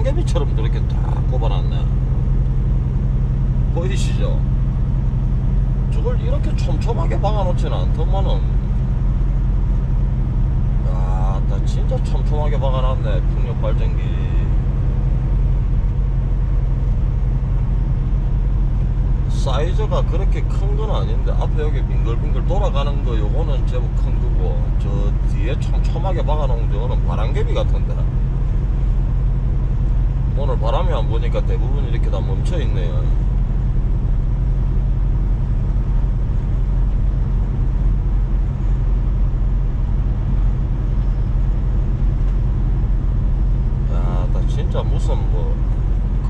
산에 바람개비처럼 저렇게 딱 꼽아놨네. 보이시죠? 저걸 이렇게 촘촘하게 박아놓지는 않더만은. 아따 진짜 촘촘하게 박아놨네 풍력 발전기. 사이즈가 그렇게 큰 건 아닌데 앞에 여기 빙글빙글 돌아가는 거 요거는 제법 큰 거고 저 뒤에 촘촘하게 박아놓은 저거는 바람개비 같은데 오늘 바람이 안 보니까 대부분 이렇게 다 멈춰 있네요 야, 나 진짜 무슨 뭐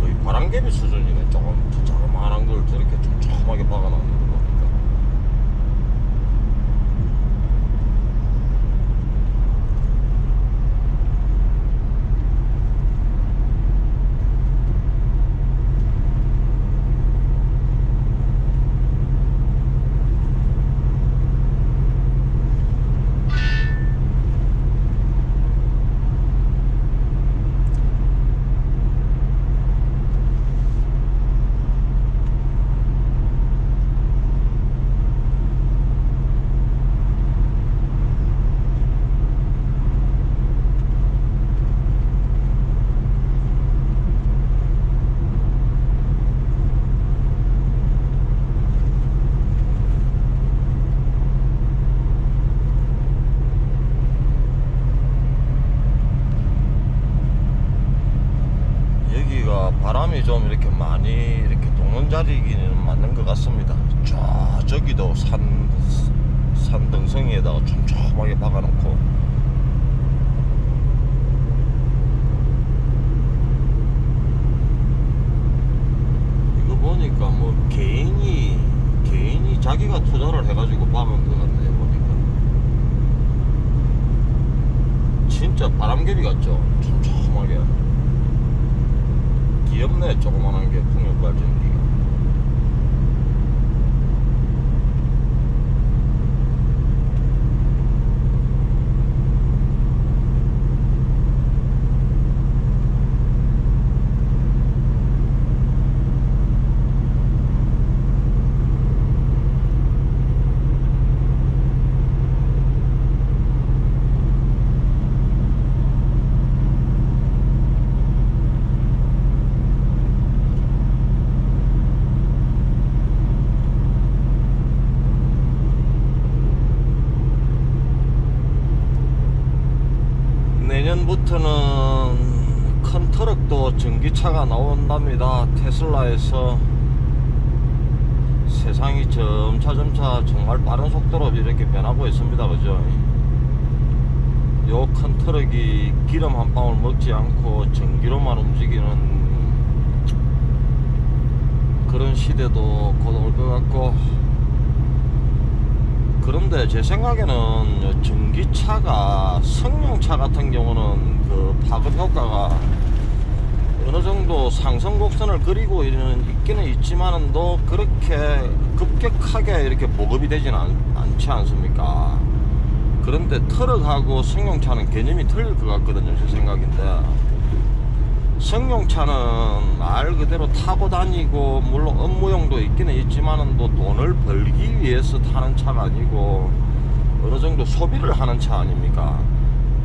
거의 바람개비 수준이네. 조금 저 자그마한 걸 저렇게 촘촘하게 박아놨는 거 보니까. 여기가 바람이 좀 이렇게 많이 이렇게 도는 자리기는 맞는 것 같습니다. 저 저기도 산 산등성이에다가 촘촘하게 박아놓고 이거 보니까 뭐 개인이 개인이 자기가 투자를 해가지고 박은 것 같네요 보니까 진짜 바람개비 같죠? 촘촘하게. 귀엽네 조그만한 게 풍력 발전기가 내년부터는 큰 트럭도 전기차가 나온답니다. 테슬라에서 세상이 점차 점차 정말 빠른 속도로 이렇게 변하고 있습니다. 그죠? 요 큰 트럭이 기름 한 방울 먹지 않고 전기로만 움직이는 그런 시대도 곧 올 것 같고 그런데 제 생각에는 전기차가 승용차 같은 경우는 그 파급 효과가 어느 정도 상승 곡선을 그리고 있기는 있지만은 또 그렇게 급격하게 이렇게 보급이 되지는 않, 않지 않습니까? 그런데 트럭하고 승용차는 개념이 틀릴 것 같거든요, 제 생각인데. 승용차는 말 그대로 타고 다니고 물론 업무용도 있기는 있지만은 또 돈을 벌기 위해서 타는 차가 아니고 어느 정도 소비를 하는 차 아닙니까?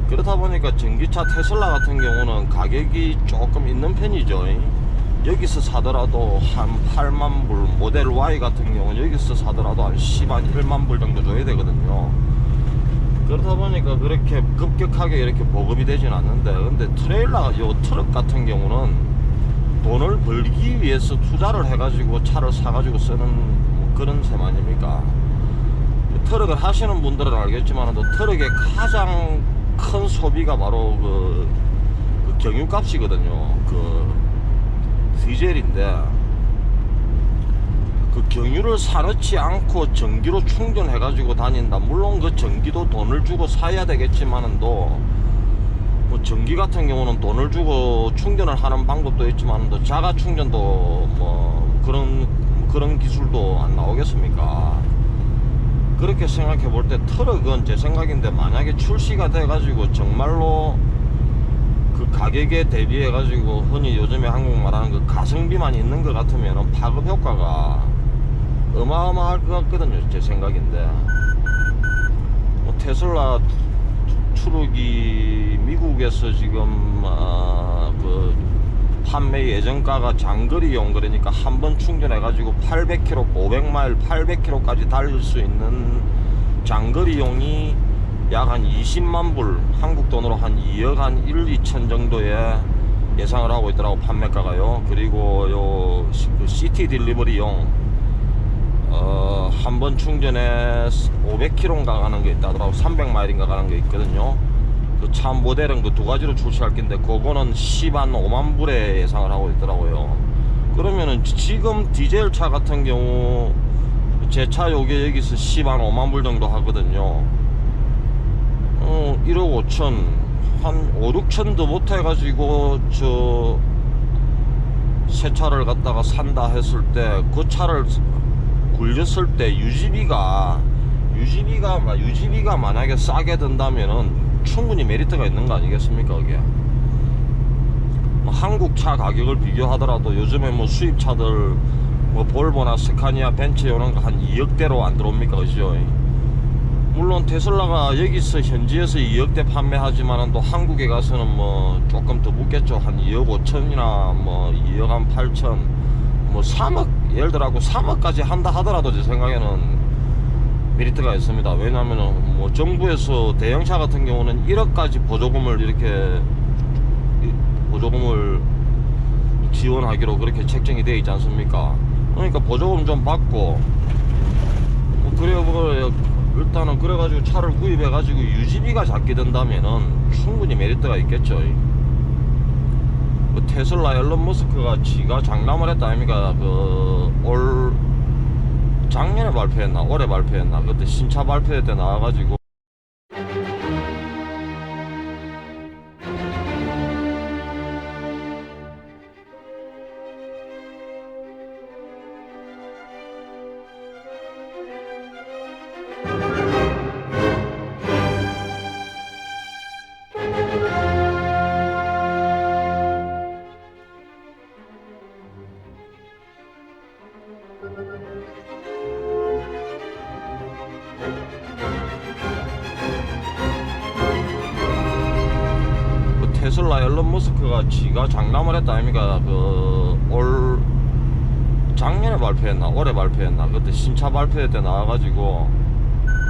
그렇다 보니까 전기차 테슬라 같은 경우는 가격이 조금 있는 편이죠. 여기서 사더라도 한 8만 불, 모델 Y 같은 경우는 여기서 사더라도 한 10, 한 1만 불 정도 줘야 되거든요. 그러다 보니까 그렇게 급격하게 이렇게 보급이 되진 않는데 근데 트레일러 요 트럭 같은 경우는 돈을 벌기 위해서 투자를 해가지고 차를 사가지고 쓰는 뭐 그런 셈 아닙니까? 트럭을 하시는 분들은 알겠지만 또 트럭의 가장 큰 소비가 바로 그, 그 경유값이거든요. 그 디젤인데 그 경유를 사놓지 않고 전기로 충전해 가지고 다닌다 물론 그 전기도 돈을 주고 사야 되겠지만은 또뭐 전기 같은 경우는 돈을 주고 충전을 하는 방법도 있지만 또 자가 충전도 뭐 그런 그런 기술도 안 나오겠습니까? 그렇게 생각해 볼 때 트럭은 제 생각인데 만약에 출시가 돼 가지고 정말로 그 가격에 대비해 가지고 흔히 요즘에 한국 말하는 그 가성비만 있는 것 같으면 파급 효과가 어마어마할 것 같거든요 제 생각인데 뭐 테슬라 트럭이 미국에서 지금 아, 그 판매 예정가가 장거리용 그러니까 한 번 충전해 가지고 800km, 500마일, 800km까지 달릴 수 있는 장거리용이 약 한 20만 불, 한국 돈으로 한 2억 한 1, 2천 정도에 예상을 하고 있더라고 판매가가요. 그리고 요 시- 그 시티 딜리버리용 어, 한 번 충전에 500km인가 가는 게 있다더라고 300마일인가 가는 게 있거든요. 그 차 모델은 그 두 가지로 출시할 건데 그거는 10한 5만 불에 예상을 하고 있더라고요. 그러면은 지금 디젤 차 같은 경우 제 차 요게 여기서 10한 5만 불 정도 하거든요. 어, 1억 5천 한 5, 6천 더 못해가지고 저 새 차를 갖다가 산다 했을 때 그 차를 굴렸을 때 유지비가 유지비가 마- 유지비가 만약에 싸게 든다면은 충분히 메리트가 있는 거 아니겠습니까 그게 뭐 한국 차 가격을 비교하더라도 요즘에 뭐 수입차들 뭐 볼보나 스카니아 벤츠 이런 거 한 2억대로 안 들어옵니까 그죠? 물론 테슬라가 여기서 현지에서 2억대 판매하지만은 또 한국에 가서는 뭐 조금 더 붙겠죠. 한 2억 5천이나 뭐 2억 한 8천 뭐 3억 예를 들어갖고 3억까지 한다 하더라도 제 생각에는 메리트가 있습니다 왜냐면은 뭐 정부에서 대형차 같은 경우는 1억까지 보조금을 이렇게 이- 보조금을 지원하기로 그렇게 책정이 되어 있지 않습니까 그러니까 보조금 좀 받고 뭐 그래 뭐 일단은 그래가지고 차를 구입해 가지고 유지비가 작게 된다면은 충분히 메리트가 있겠죠. 그 테슬라 앨런 머스크가 지가 장담을 했다 아닙니까? 그 올 작년에 발표했나 올해 발표했나 그때 신차 발표회 때 나와가지고 머스크가 지가 장담을 했다 아닙니까? 그 올 작년에 발표했나 올해 발표했나 그때 신차 발표회 때 나와가지고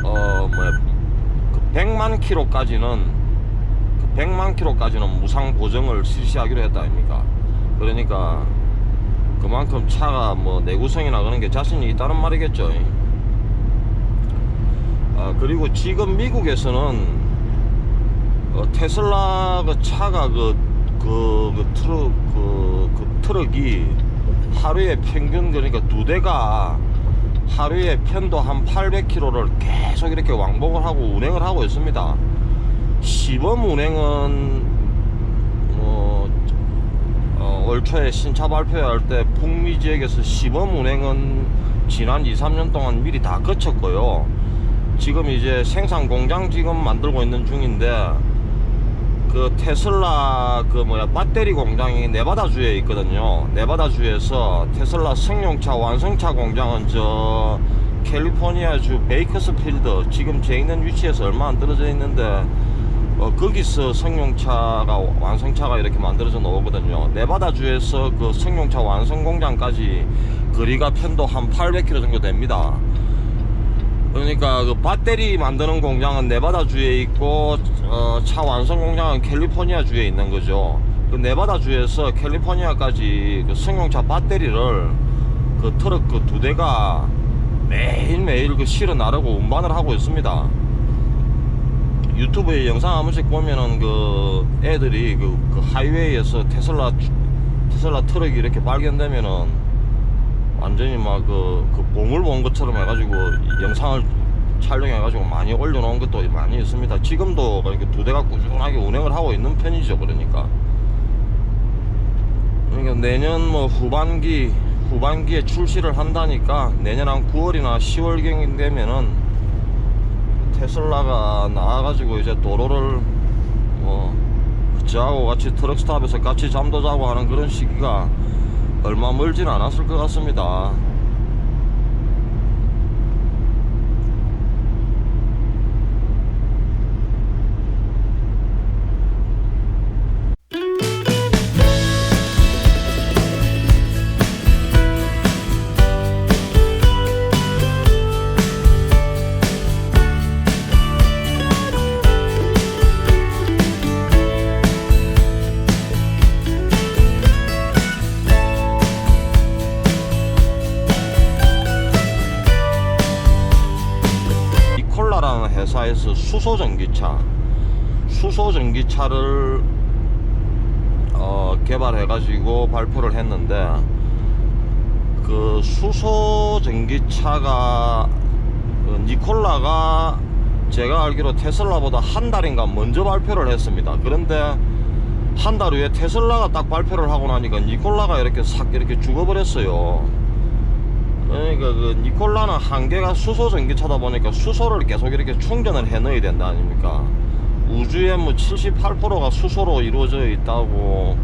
어 뭐야 그 100만 킬로까지는 그 100만 킬로까지는 무상 보정을 실시하기로 했다 아닙니까? 그러니까 그만큼 차가 뭐 내구성이나 그런 게 자신이 있다는 말이겠죠. 아 그리고 지금 미국에서는 어, 테슬라 그 차가 그, 그, 그 트럭, 그, 그 트럭이 하루에 평균 그러니까 두 대가 하루에 편도 한 800km를 계속 이렇게 왕복을 하고 운행을 하고 있습니다. 시범 운행은 뭐 어, 올 초에 신차 발표할 때 북미 지역에서 시범 운행은 지난 2, 3년 동안 미리 다 거쳤고요. 지금 이제 생산 공장 지금 만들고 있는 중인데 그 테슬라 그 뭐야 배터리 공장이 네바다주에 있거든요. 네바다주에서 테슬라 승용차 완성차 공장은 저 캘리포니아주 베이커스필드 지금 제 있는 위치에서 얼마 안 떨어져 있는데 어, 거기서 승용차가 완성차가 이렇게 만들어져 나오거든요. 네바다주에서 그 승용차 완성 공장까지 거리가 편도 한 800km 정도 됩니다. 그러니까 그 배터리 만드는 공장은 네바다 주에 있고 어, 차 완성 공장은 캘리포니아 주에 있는 거죠. 그 네바다 주에서 캘리포니아까지 그 승용차 배터리를 그 트럭 그 두 대가 매일매일 그 실어 나르고 운반을 하고 있습니다. 유튜브에 영상 한 번씩 보면은 그 애들이 그, 그 하이웨이에서 테슬라 테슬라 트럭이 이렇게 발견되면은 완전히 막그그 보물 본 것처럼 해가지고 영상을 촬영해가지고 많이 올려놓은 것도 많이 있습니다. 지금도 그러니까 두 대가 꾸준하게 운행을 하고 있는 편이죠. 그러니까. 그러니까 내년 뭐 후반기 후반기에 출시를 한다니까 내년 한 9월이나 10월경 되면은 테슬라가 나와가지고 이제 도로를 뭐 저하고 같이 트럭스탑에서 같이 잠도 자고 하는 그런 시기가 얼마 멀진 않았을 것 같습니다. 수소 전기차, 수소 전기차를 어, 개발해 가지고 발표를 했는데 그 수소 전기차가 어, 니콜라가 제가 알기로 테슬라보다 한 달인가 먼저 발표를 했습니다. 그런데 한 달 후에 테슬라가 딱 발표를 하고 나니까 니콜라가 이렇게 싹 이렇게 죽어버렸어요. 그러니까 그 니콜라는 한계가 수소 전기차다 보니까 수소를 계속 이렇게 충전을 해 넣어야 된다 아닙니까? 우주의 뭐 78%가 수소로 이루어져 있다고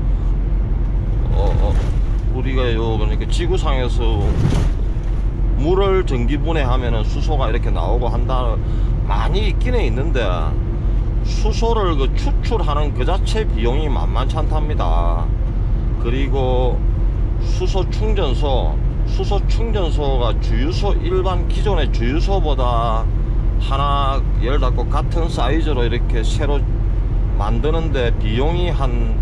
어, 어, 우리가 요 그러니까 지구상에서 물을 전기 분해하면은 수소가 이렇게 나오고 한다 많이 있기는 있는데 수소를 그 추출하는 그 자체 비용이 만만치 않답니다. 그리고 수소 충전소, 수소 충전소가 주유소 일반 기존의 주유소보다 하나 예를 들고 같은 사이즈로 이렇게 새로 만드는데 비용이 한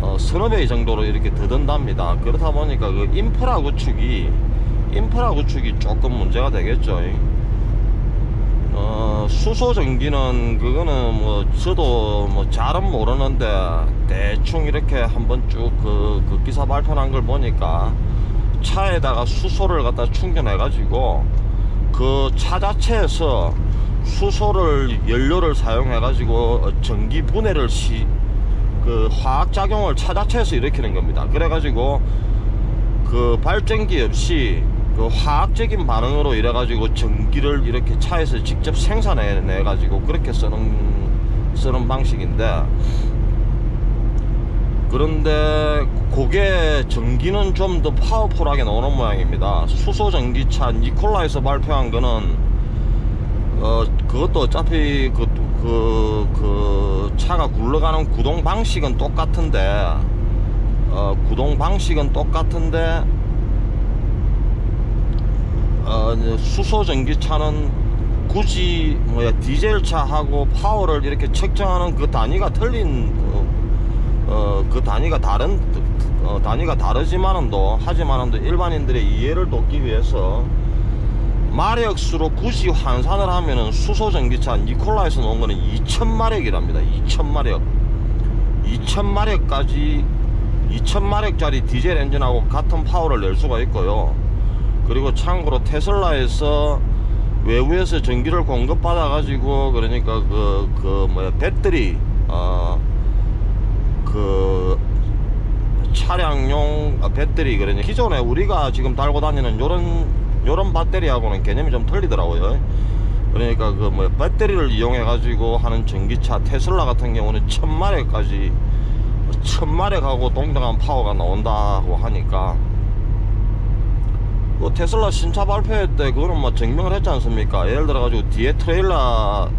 어, 서너 배 정도로 이렇게 더 든답니다. 그렇다 보니까 그 인프라 구축이 인프라 구축이 조금 문제가 되겠죠. 어, 수소 전기는 그거는 뭐 저도 뭐 잘은 모르는데 대충 이렇게 한번 쭉 그 그 기사 발표한 걸 보니까 차에다가 수소를 갖다 충전해 가지고 그 차 자체에서 수소를 연료를 사용해 가지고 전기 분해를 시 그 화학 작용을 차 자체에서 일으키는 겁니다. 그래 가지고 그 발전기 없이 그 화학적인 반응으로 이래 가지고 전기를 이렇게 차에서 직접 생산해 내 가지고 그렇게 쓰는 쓰는 방식인데 그런데 그게 전기는 좀 더 파워풀하게 나오는 모양입니다. 수소 전기차 니콜라에서 발표한 거는 어 그것도 어차피 그, 그, 그 차가 굴러가는 구동 방식은 똑같은데 어 구동 방식은 똑같은데 어 수소 전기차는 굳이 뭐야 디젤 차하고 파워를 이렇게 측정하는 그 단위가 틀린 어, 어, 그 단위가 다른 어, 단위가 다르지만은도 하지만은도 일반인들의 이해를 돕기 위해서 마력수로 굳이 환산을 하면은 수소 전기차 니콜라에서 나온 거는 2000마력이랍니다. 2000마력. 2000마력까지 2000마력짜리 디젤 엔진하고 같은 파워를 낼 수가 있고요. 그리고 참고로 테슬라에서 외부에서 전기를 공급받아 가지고 그러니까 그 그 뭐야 배터리 어 그 차량용 배터리 그러니 기존에 우리가 지금 달고 다니는 요런 요런 배터리하고는 개념이 좀 틀리더라고요. 그러니까 그 뭐 배터리를 이용해 가지고 하는 전기차 테슬라 같은 경우는 천마력까지 천마력하고 동등한 파워가 나온다고 하니까 그 테슬라 신차 발표회 때 그거는 뭐 증명을 했지 않습니까? 예를 들어 가지고 뒤에 트레일러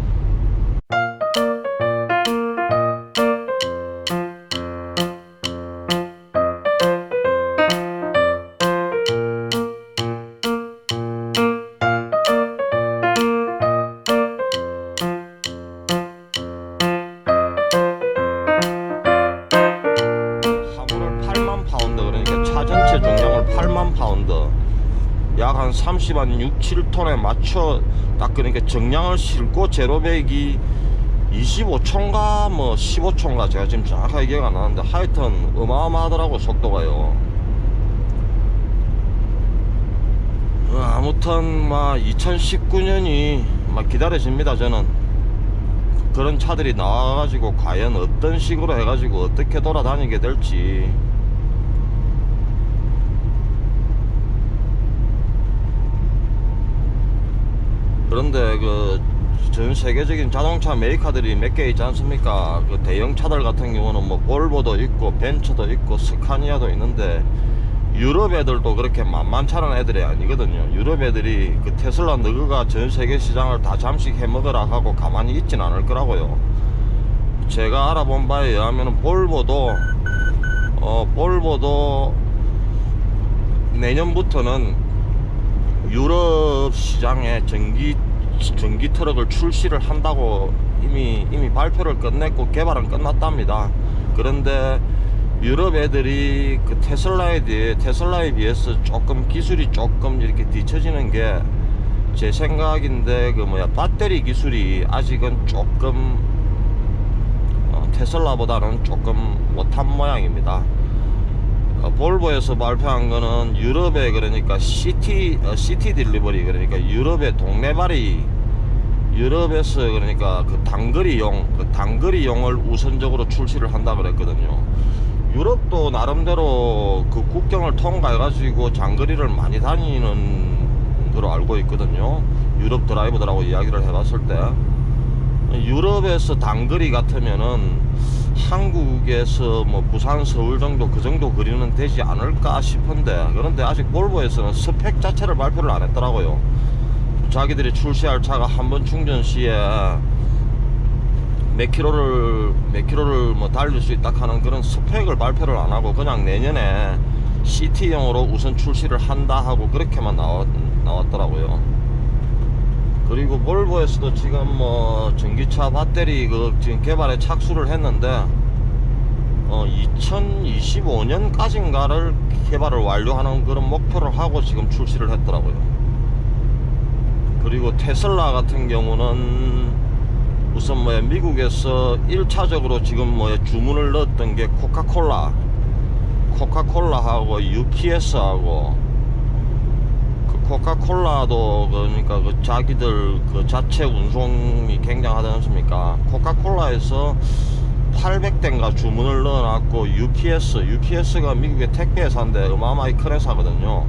60, 한 6, 7톤에 맞춰 딱 그러니까 정량을 싣고 제로백이 25초인가 뭐 15초인가 제가 지금 정확하게 기억 안 나는데 하여튼 어마어마하더라고 속도가요. 어, 아무튼 막 2019년이 막 기다려집니다 저는. 그런 차들이 나와가지고 과연 어떤 식으로 해가지고 어떻게 돌아다니게 될지. 그런데 그 전 세계적인 자동차 메이커들이 몇 개 있지 않습니까? 그 대형 차들 같은 경우는 뭐 볼보도 있고 벤츠도 있고 스카니아도 있는데 유럽 애들도 그렇게 만만찮은 애들이 아니거든요. 유럽 애들이 그 테슬라 너그가 전 세계 시장을 다 잠식 해먹으라 하고 가만히 있진 않을 거라고요. 제가 알아본 바에 의하면 볼보도 어 볼보도 내년부터는 유럽 시장에 전기 전기 트럭을 출시를 한다고 이미 이미 발표를 끝냈고 개발은 끝났답니다. 그런데 유럽 애들이 그 테슬라에 대해 테슬라에 비해서 조금 기술이 조금 이렇게 뒤처지는 게 제 생각인데 그 뭐야 배터리 기술이 아직은 조금 어, 테슬라보다는 조금 못한 모양입니다. 어, 볼보에서 발표한 거는 유럽에 그러니까 시티 어, 시티 딜리버리 그러니까 유럽의 동네발이 유럽에서 그러니까 그 단거리용 그 단거리용을 우선적으로 출시를 한다 그랬거든요. 유럽도 나름대로 그 국경을 통과해 가지고 장거리를 많이 다니는 걸로 알고 있거든요. 유럽 드라이버들하고 이야기를 해봤을 때 유럽에서 단거리 같으면은 한국에서 뭐 부산 서울 정도 그 정도 거리는 되지 않을까 싶은데 그런데 아직 볼보에서는 스펙 자체를 발표를 안 했더라고요. 자기들이 출시할 차가 한 번 충전 시에 몇 킬로를 몇 킬로를 뭐 달릴 수 있다 하는 그런 스펙을 발표를 안 하고 그냥 내년에 CT형으로 우선 출시를 한다 하고 그렇게만 나왔, 나왔더라고요 그리고 볼보에서도 지금 뭐 전기차 배터리 그 지금 개발에 착수를 했는데 어 2025년까지인가를 개발을 완료하는 그런 목표를 하고 지금 출시를 했더라고요. 그리고 테슬라 같은 경우는 우선 뭐 미국에서 1차적으로 지금 뭐 주문을 넣었던 게 코카콜라, 코카콜라하고 UPS하고 그 코카콜라도 그러니까 그 자기들 그 자체 운송이 굉장하지 않습니까? 코카콜라에서 800대인가 주문을 넣어놨고 UPS, UPS가 미국의 택배 회사인데 어마어마하게 큰 회사거든요.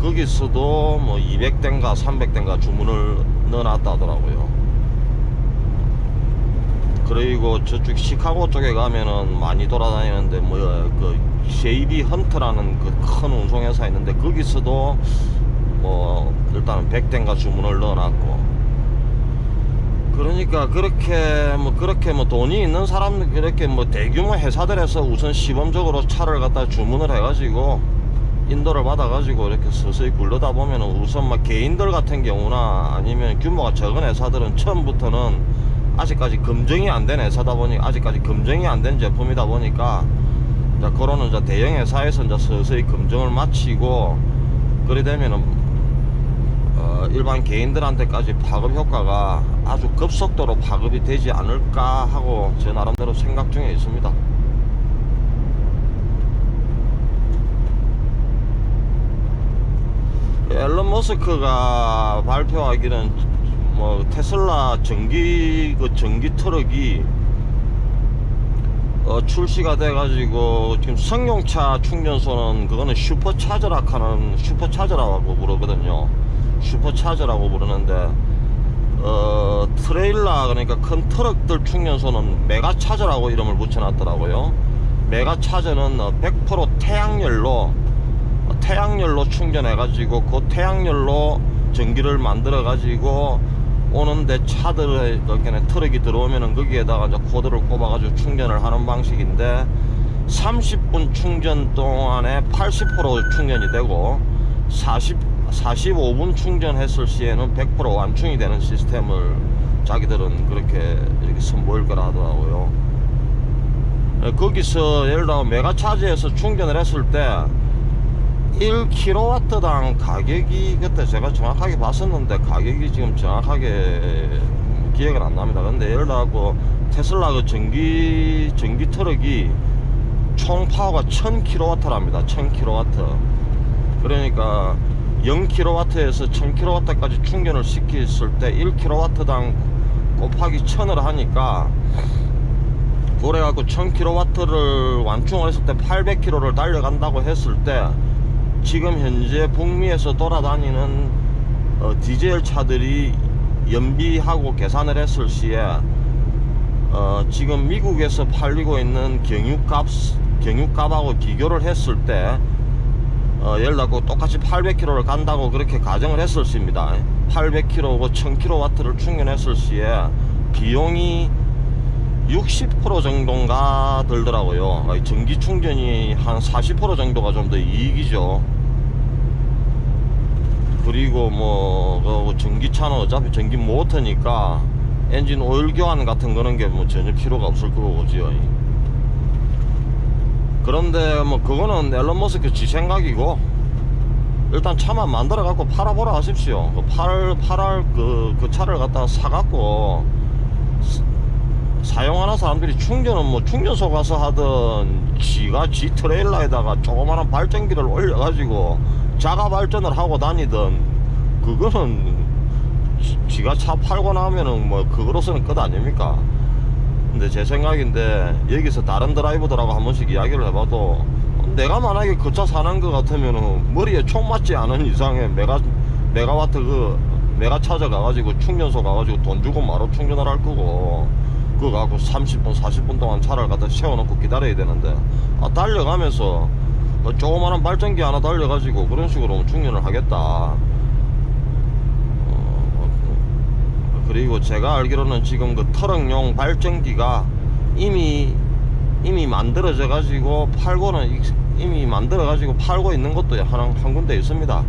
거기서도 뭐 200대인가 300대인가 주문을 넣어놨다 하더라고요. 그리고 저쪽 시카고 쪽에 가면은 많이 돌아다니는데 뭐그 JB 헌트라는 그 큰 운송회사 있는데 거기서도 뭐 일단은 100대인가 주문을 넣어놨고. 그러니까 그렇게 뭐 그렇게 뭐 돈이 있는 사람 그렇게 뭐 대규모 회사들에서 우선 시범적으로 차를 갖다 주문을 해가지고 인도를 받아가지고 이렇게 서서히 굴러다 보면은 우선 막 개인들 같은 경우나 아니면 규모가 적은 회사들은 처음부터는 아직까지 검증이 안 된 회사다 보니 아직까지 검증이 안 된 제품이다 보니까 자 그거는 이제 대형 회사에서 이제 서서히 검증을 마치고 그래 되면은 어, 일반 개인들한테까지 파급 효과가 아주 급속도로 파급이 되지 않을까 하고 제 나름대로 생각 중에 있습니다. 앨런 머스크가 발표하기는 뭐 테슬라 전기 그 전기 트럭이 어, 출시가 돼가지고 지금 승용차 충전소는 그거는 슈퍼차저라 하는 슈퍼차저라고 부르거든요. 슈퍼차저라고 부르는데 어, 트레일러 그러니까 큰 트럭들 충전소는 메가차저라고 이름을 붙여놨더라고요. 메가차저는 100% 태양열로 어, 태양열로 충전해 가지고 그 태양열로 전기를 만들어 가지고 오는데 차들에 그렇게 트럭이 들어오면은 거기에다가 이제 코드를 꼽아 가지고 충전을 하는 방식인데 30분 충전 동안에 80% 충전이 되고 40 45분 충전했을 시에는 100% 완충이 되는 시스템을 자기들은 그렇게 이렇게 선보일 거라 하더라고요. 에, 거기서 예를 들어 메가차지에서 충전을 했을 때 1kW당 가격이 그때 제가 정확하게 봤었는데 가격이 지금 정확하게 기억은 안 납니다. 근데 예를 들어 테슬라 그 전기 전기 트럭이 총 파워가 1000kW랍니다. 1000kW. 그러니까 0kW에서 1000kW까지 충전을 시켰을 때 1kW당 곱하기 1000을 하니까 그래갖고 1000kW를 완충을 했을 때 800km를 달려간다고 했을 때 지금 현재 북미에서 돌아다니는 어, 디젤 차들이 연비하고 계산을 했을 시에 어, 지금 미국에서 팔리고 있는 경유값 경유값하고 비교를 했을 때 어, 예를 들어 똑같이 800km를 간다고 그렇게 가정을 했을 시입니다. 800km, 1000kW를 충전했을 시에 비용이 60% 정도인가 들더라고요. 어, 전기 충전이 한 40% 정도가 좀 더 이익이죠. 그리고 뭐, 그 전기차는 어차피 전기 모터니까 엔진 오일 교환 같은 거는 게 뭐 전혀 필요가 없을 거고, 그죠. 그런데 뭐 그거는 앨런 머스크 지 생각이고 일단 차만 만들어 갖고 팔아보라 하십시오. 그 팔, 팔할 그, 그 차를 갖다가 사갖고 스- 사용하는 사람들이 충전은 뭐 충전소 가서 하든 지가 지 트레일러에다가 조그마한 발전기를 올려가지고 자가 발전을 하고 다니든 그거는 지- 지가 차 팔고 나면은 뭐 그거로서는 끝 아닙니까? 근데 제 생각인데 여기서 다른 드라이버들하고 한 번씩 이야기를 해봐도 내가 만약에 그 차 사는 거 같으면은 머리에 총 맞지 않은 이상에 메가 메가와트 그 메가 찾아 가가지고 충전소 가가지고 돈 주고 바로 충전을 할 거고 그거 갖고 30분 40분 동안 차를 갖다 세워놓고 기다려야 되는데 아 달려가면서 그 조그마한 발전기 하나 달려가지고 그런 식으로 충전을 하겠다 어, 그리고 제가 알기로는 지금 그 트럭용 발전기가 이미 이미 만들어져 가지고 팔고는 이- 이미 만들어 가지고 팔고 있는 것도 한, 한 군데 있습니다.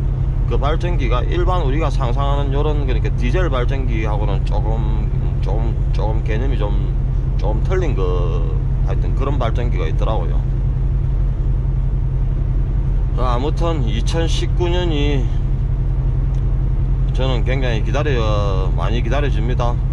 그 발전기가 일반 우리가 상상하는 요런 그러니까 디젤 발전기하고는 조금 조금 조금 개념이 좀 좀 틀린 그 하여튼 그런 발전기가 있더라고요. 아, 아무튼 2019년이 저는 굉장히 기다려 많이 기다려집니다.